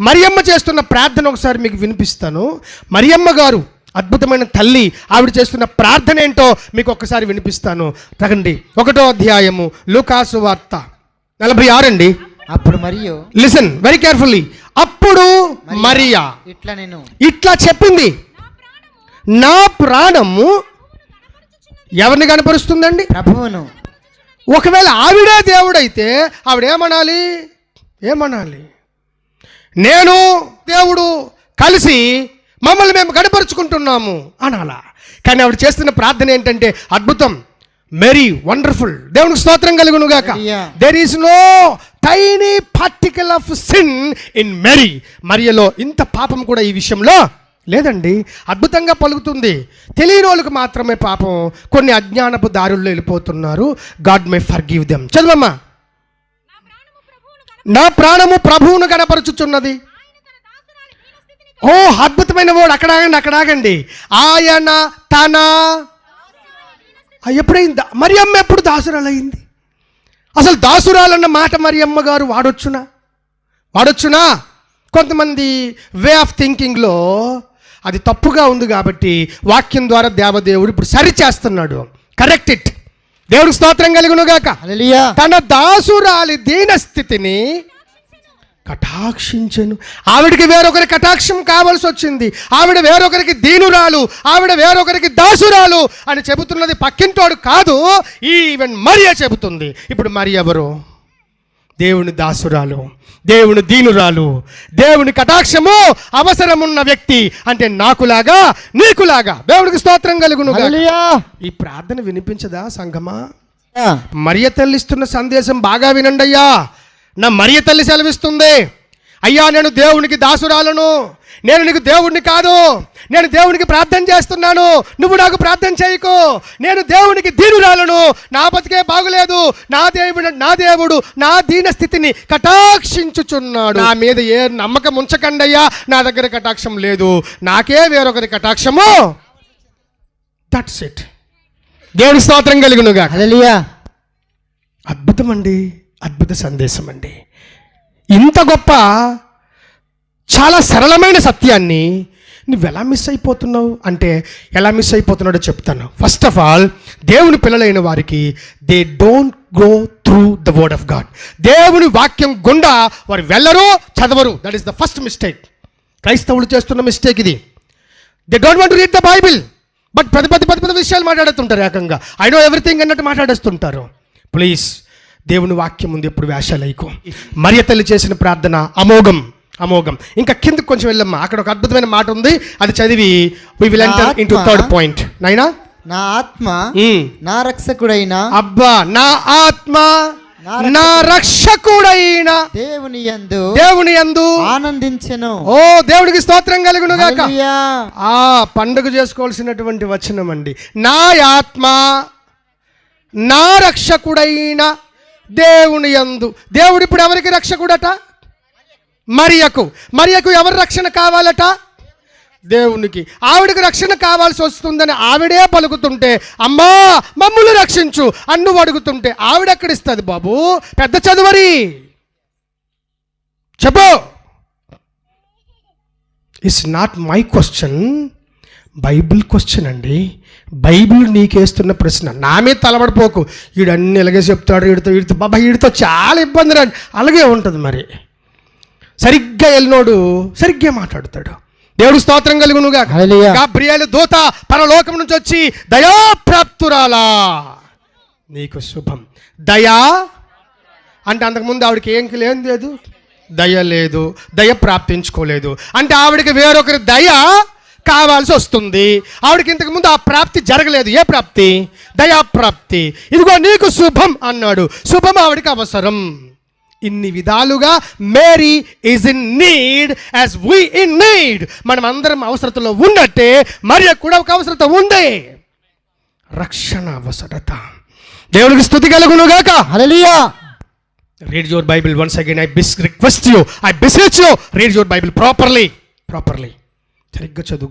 మరియమ్మ చేస్తున్న ప్రార్థన ఒకసారి మీకు వినిపిస్తాను. మరియమ్మ గారు అద్భుతమైన తల్లి ఆవిడ చేస్తున్న ప్రార్థన ఏంటో మీకు ఒక్కసారి వినిపిస్తాను. తగండి. ఒకటో అధ్యాయము లూకాసు వార్త. నలభై ఆరు అండి అప్పుడు మరియు లిసన్ వెరీ కేర్ఫుల్లీ అప్పుడు మరియా ఇట్లా నేను ఇట్లా చెప్పింది. నా ప్రాణము ఎవరిని కనపరుస్తుందండి? ప్రభువును. ఒకవేళ ఆవిడే దేవుడైతే ఆవిడ ఏమనాలి ఏమనాలి? నేను దేవుడు కలిసి మమ్మల్ని మేము గడపరుచుకుంటున్నాము అనాలా. కానీ ఆవిడ చేస్తున్న ప్రార్థన ఏంటంటే అద్భుతం. మెరీ వండర్ఫుల్ దేవునికి స్తోత్రం కలుగును గాక. There is no tiny particle of sin in Mary మరియలో ఇంత పాపం కూడా ఈ విషయంలో లేదండి. అద్భుతంగా పలుకుతుంది. తెలియని వాళ్ళకి మాత్రమే పాపం. కొన్ని అజ్ఞానపు దారుల్లో వెళ్ళిపోతున్నారు. God may forgive them చదవమ్మా. నా ప్రాణము ప్రభువును కనపరుచుచున్నది. ఓ అద్భుతమైన వాడు అక్కడ ఆగండి అక్కడ ఆగండి. ఆయన తన ఎప్పుడైంది ఎప్పుడైంది? మరియమ్మ ఎప్పుడు దాసురాలయ్యింది? అసలు దాసురాలన్న మాట మరియమ్మ గారు వాడొచ్చునా? వాడొచ్చునా? కొంతమంది వే ఆఫ్ థింకింగ్లో అది తప్పుగా ఉంది కాబట్టి వాక్యం ద్వారా దేవదేవుడు ఇప్పుడు సరి చేస్తున్నాడు కరెక్ట్ ఇట్. దేవుడికి స్తోత్రం కలుగునుగాక. హల్లెలూయా. తన దాసురాలి దీన స్థితిని కటాక్షించను. ఆవిడికి వేరొకరి కటాక్షం కావాల్సి వచ్చింది. ఆవిడ వేరొకరికి దీనురాలు ఆవిడ వేరొకరికి దాసురాలు అని చెబుతున్నది పక్కింటోడు కాదు ఈవెన్ మరియ చెబుతుంది. ఇప్పుడు మరి ఎవరు? దేవుని దాసురాలు దేవుని దీనురాలు దేవుని కటాక్షము అవసరమున్న వ్యక్తి అంటే నాకులాగా నీకులాగా. దేవుడికి స్తోత్రం కలుగును ఈ ప్రార్థన వినిపించదా సంఘమా మరియ తల్లి ఇస్తున్న సందేశం బాగా వినండి అయ్యా. నా మరియ తల్లి సెలవిస్తుంది. అయ్యా నేను దేవునికి దాసురాలను. నేను నీకు దేవుడిని కాదు. నేను దేవునికి ప్రార్థన చేస్తున్నాను. నువ్వు నాకు ప్రార్థన చేయకు. నేను దేవునికి దీనురాలను. నా బతికే బాగులేదు. నా దేవుడు నా దేవుడు నా దీన స్థితిని కటాక్షించుచున్నాడు. నా మీద ఏ నమ్మకం ఉంచకండి అయ్యా. నా దగ్గర కటాక్షం లేదు. నాకే వేరొకరి కటాక్షము. దట్స్ ఇట్ దేవుని స్తోత్రం కలుగునుగా హల్లెలూయా. అద్భుతం అండి అద్భుత సందేశం అండి ఇంత గొప్ప చాలా సరళమైన సత్యాన్ని నువ్వు ఎలా మిస్ అయిపోతున్నావు? అంటే ఎలా మిస్ అయిపోతున్నాడో చెప్తాను. ఫస్ట్ ఆఫ్ ఆల్ దేవుని పిల్లలైన వారికి they don't go through the word of God దేవుని వాక్యం గుండా వారు వెళ్ళరు చదవరు. That is the first mistake క్రైస్తవులు చేస్తున్న మిస్టేక్ ఇది. They don't want read the Bible but పెద్ద పెద్ద పెద్ద పెద్ద విషయాలు మాట్లాడుతుంటారు ఏకంగా. ఐ నో ఎవ్రీథింగ్ అన్నట్టు మాట్లాడేస్తుంటారు. ప్లీజ్ దేవుని వాక్యం ఉంది ఎప్పుడు వేషాలైకు మరియ తల్లి చేసిన ప్రార్థన అమోఘం. అమోఘం. ఇంకా కిందకు కొంచెం వెళ్ళమ్మా. అక్కడ ఒక అద్భుతమైన మాట ఉంది. అది చదివి we will enter into third point నైనా? నా ఆత్మ నా రక్షకుడైన అబ్బా నా ఆత్మ నా రక్షకుడైన దేవుని యందు దేవుని యందు ఆనందించెను. ఓ దేవుడికి స్తోత్రం కలుగును గాక ఆ పండుగ చేసుకోవాల్సినటువంటి వచనం అండి. నా ఆత్మ నా రక్షకుడైన దేవుని యందు. దేవుడు ఇప్పుడు ఎవరికి రక్షకుడట? మరియకు. మరియకు ఎవరు రక్షణ కావాలట? దేవునికి. ఆవిడకి రక్షణ కావాల్సి వస్తుందని ఆవిడే పలుకుతుంటే అమ్మా మమ్ములు రక్షించు అన్ను అడుగుతుంటే ఆవిడెక్కడిస్తుంది బాబు? పెద్ద చదువరి. చెప్పు. It's not my question Bible question అండి. బైబిల్ నీకేస్తున్న ప్రశ్న. నా మీద తలబడిపోకు. ఈడన్నీ ఇలాగే చెప్తాడు వీడితో ఈడితో బాబా వీడితో చాలా ఇబ్బంది రండి అలాగే ఉంటుంది మరి. సరిగ్గా వెళ్ళినోడు సరిగ్గా మాట్లాడతాడు. దేవుడు స్తోత్రం కలుగునుగా. గాబ్రియేలు దూత పరలోకం నుంచి వచ్చి దయాప్రాప్తురాలా. నీకు శుభం. దయా అంటే అంతకుముందు ఆవిడకి ఏం ఏం లేదు. దయ లేదు. దయ ప్రాప్తించుకోలేదు. అంటే ఆవిడకి వేరొకరి దయ కావాల్సి వస్తుంది. ఆవిడకి ఇంతకుముందు ఆ ప్రాప్తి జరగలేదు. ఏ ప్రాప్తి? దయా ప్రాప్తి ఇదిగో నీకు శుభం అన్నాడు. శుభం ఆవిడకి అవసరం. ఇన్ని విధాలుగా Mary is in need as we in need మనం అందరం అవసరతలో ఉన్నట్టే మరి కూడా ఒక అవసరత ఉంది. రక్షణ అవసరత దేవునికి స్థుతి కలుగునుగాక హల్లెలూయా. Read your bible once again. I bis- request you. I beseech you. Read your bible properly. Properly. సరిగ్గా చదువు